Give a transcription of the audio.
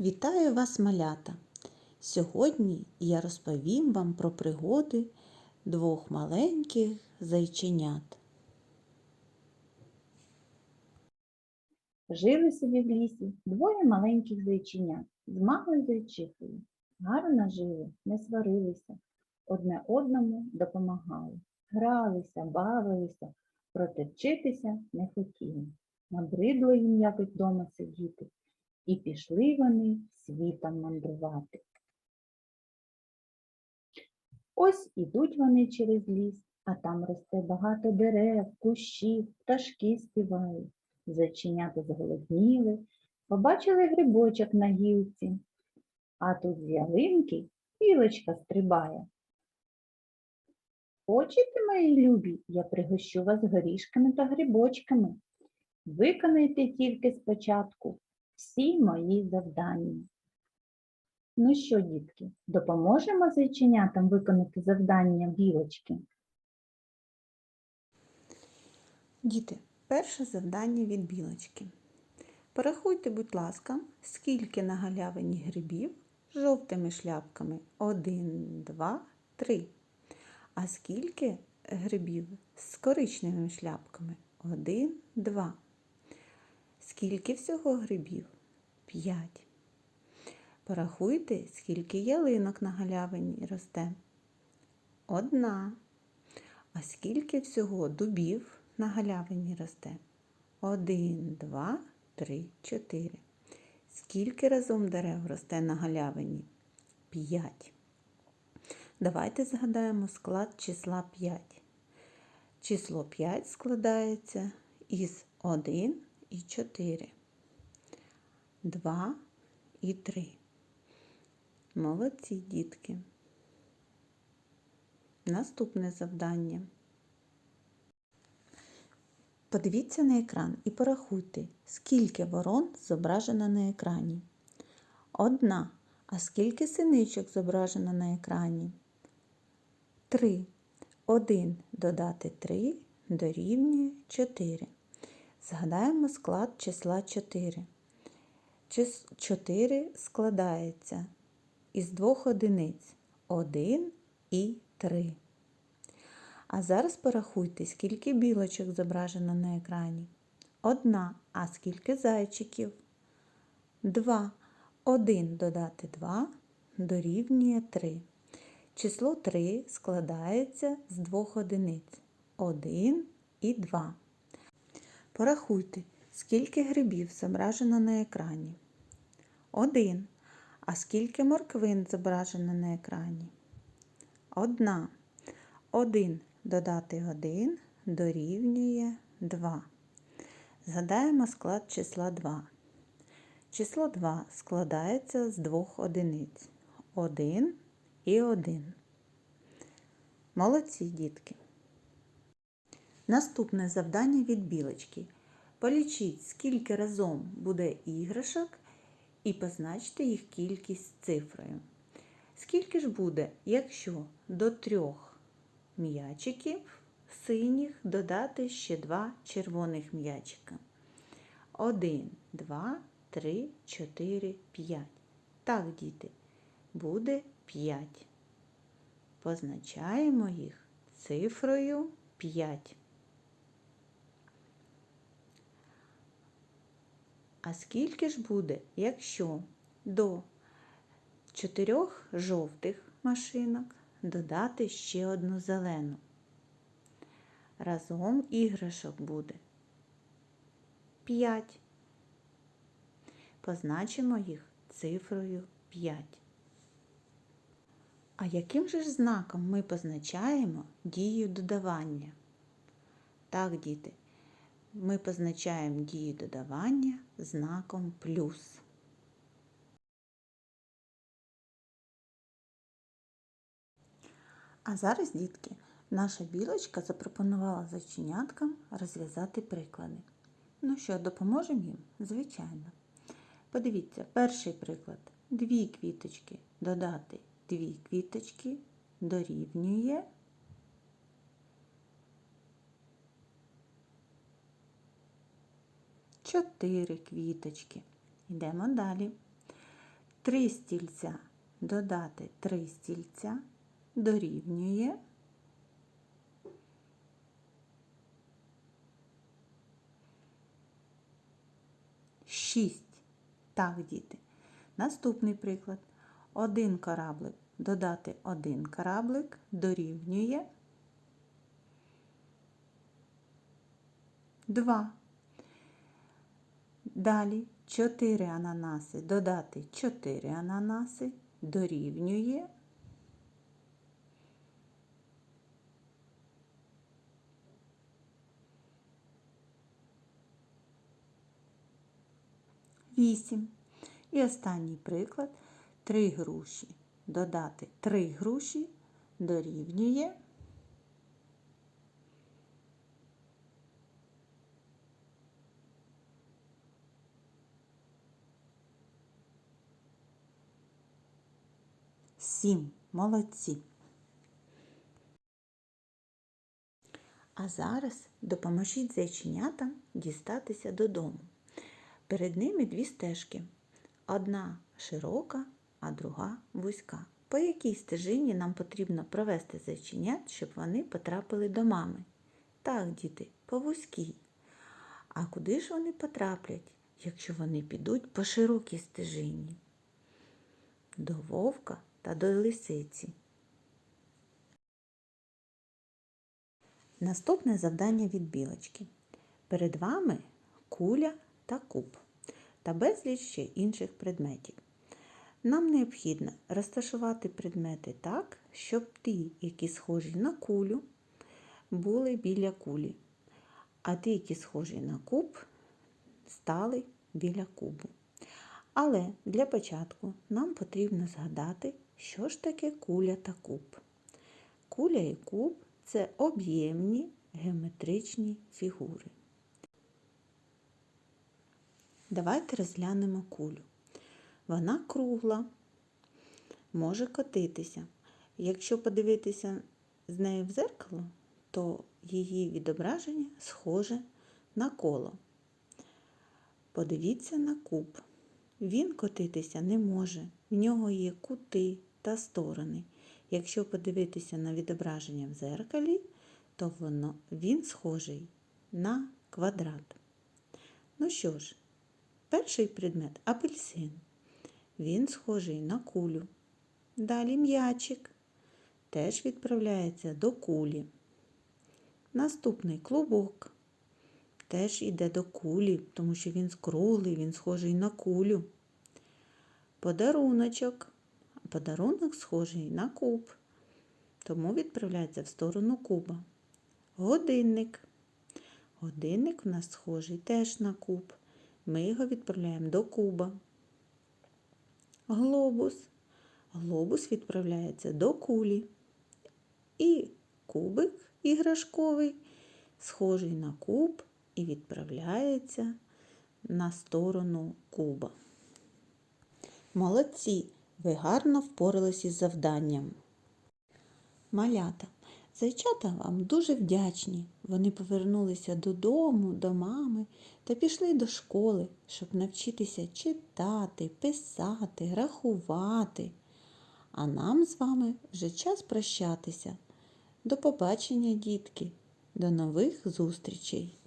Вітаю вас, малята! Сьогодні я розповім вам про пригоди двох маленьких зайченят. Жили собі в лісі двоє маленьких зайченят з мамою зайчихою. Гарно жили, не сварилися, одне одному допомагали. Гралися, бавилися, проте вчитися не хотіли. Набридло їм якось вдома сидіти, і пішли вони світом мандрувати. Ось ідуть вони через ліс, а там росте багато дерев, кущів, пташки співають. Зайченята зголодніли, побачили грибочок на гілці, а тут з ялинки білочка стрибає. Хочете, мої любі, я пригощу вас горішками та грибочками. Виконайте тільки спочатку всі мої завдання. Ну що, дітки, допоможемо зайченятам виконати завдання білочки? Діти, перше завдання від білочки. Порахуйте, будь ласка, скільки на галявині грибів з жовтими шляпками? Один, два, три. А скільки грибів з коричневими шляпками? Один, два. Скільки всього грибів? П'ять. Порахуйте, скільки ялинок на галявині росте. Одна. А скільки всього дубів на галявині росте? Один, два, три, чотири. Скільки разом дерев росте на галявині? П'ять. Давайте згадаємо склад числа 5. Число 5 складається із 1 і 4, 2 і 3. Молодці дітки. Наступне завдання. Подивіться на екран і порахуйте, скільки ворон зображено на екрані. Одна. А скільки синичок зображено на екрані? Три. Один додати три дорівнює 4. Згадаємо склад числа 4. 4 складається із двох одиниць 1 і 3. А зараз порахуйте, скільки білочок зображено на екрані. Одна. А скільки зайчиків? Два. Один додати 2 дорівнює 3. Число 3 складається з двох одиниць 1 і 2. Порахуйте, скільки грибів зображено на екрані. 1. А скільки морквин зображено на екрані? Одна. 1 додати 1 дорівнює 2. Згадаємо склад числа 2. Число 2 складається з двох одиниць 1 і 1. Молодці дітки. Наступне завдання від білочки. Полічіть, скільки разом буде іграшок і позначте їх кількість цифрою. Скільки ж буде, якщо до трьох м'ячиків синіх додати ще два червоних м'ячика? Один, два, три, чотири, п'ять. Так, діти, буде п'ять. Позначаємо їх цифрою 5. А скільки ж буде, якщо до чотирьох жовтих машинок додати ще одну зелену? Разом іграшок буде 5. Позначимо їх цифрою 5. А яким же ж знаком ми позначаємо дію додавання? Так, діти, ми позначаємо дію додавання знаком плюс. А зараз, дітки, наша білочка запропонувала зайченяткам розв'язати приклади. Ну що, допоможемо їм? Звичайно. Подивіться, перший приклад. Дві квіточки додати дві квіточки дорівнює чотири квіточки. Йдемо далі. Три стільця додати три стільця дорівнює. Шість. Так, діти. Наступний приклад. Один кораблик додати один кораблик дорівнює 2. Далі 4 ананаси додати 4 ананаси дорівнює Вісім. І останній приклад. 3 груші додати 3 груші дорівнює Сім. Молодці. А зараз допоможіть зайченятам дістатися додому. Перед ними дві стежки. Одна широка, а друга вузька. По якій стежині нам потрібно провести зайченят, щоб вони потрапили до мами? Так, діти, по вузькій. А куди ж вони потраплять, якщо вони підуть по широкій стежині? До вовка та до лисиці. Наступне завдання від білочки. Перед вами куля та куб та безліч ще інших предметів. Нам необхідно розташувати предмети так, щоб ті, які схожі на кулю, були біля кулі, а ті, які схожі на куб, стали біля кубу. Але для початку нам потрібно згадати, що ж таке куля та куб. Куля і куб це об'ємні геометричні фігури. Давайте розглянемо кулю. Вона кругла, може котитися. Якщо подивитися з нею в зеркало, то її відображення схоже на коло. Подивіться на куб. Він котитися не може, в нього є кути та сторони. Якщо подивитися на відображення в зеркалі, то воно, він схожий на квадрат. Ну що ж, перший предмет апельсин. Він схожий на кулю. Далі м'ячик теж відправляється до кулі. Наступний клубок теж йде до кулі, тому що він скруглий, він схожий на кулю. Подаруночок. Подарунок схожий на куб, тому відправляється в сторону куба. Годинник. Годинник в нас схожий теж на куб. Ми його відправляємо до куба. Глобус. Глобус відправляється до кулі. І кубик іграшковий, схожий на куб, і відправляється на сторону куба. Молодці! Ви гарно впоралися із завданням. Малята, зайчата вам дуже вдячні. Вони повернулися додому, до мами та пішли до школи, щоб навчитися читати, писати, рахувати. А нам з вами вже час прощатися. До побачення, дітки, до нових зустрічей!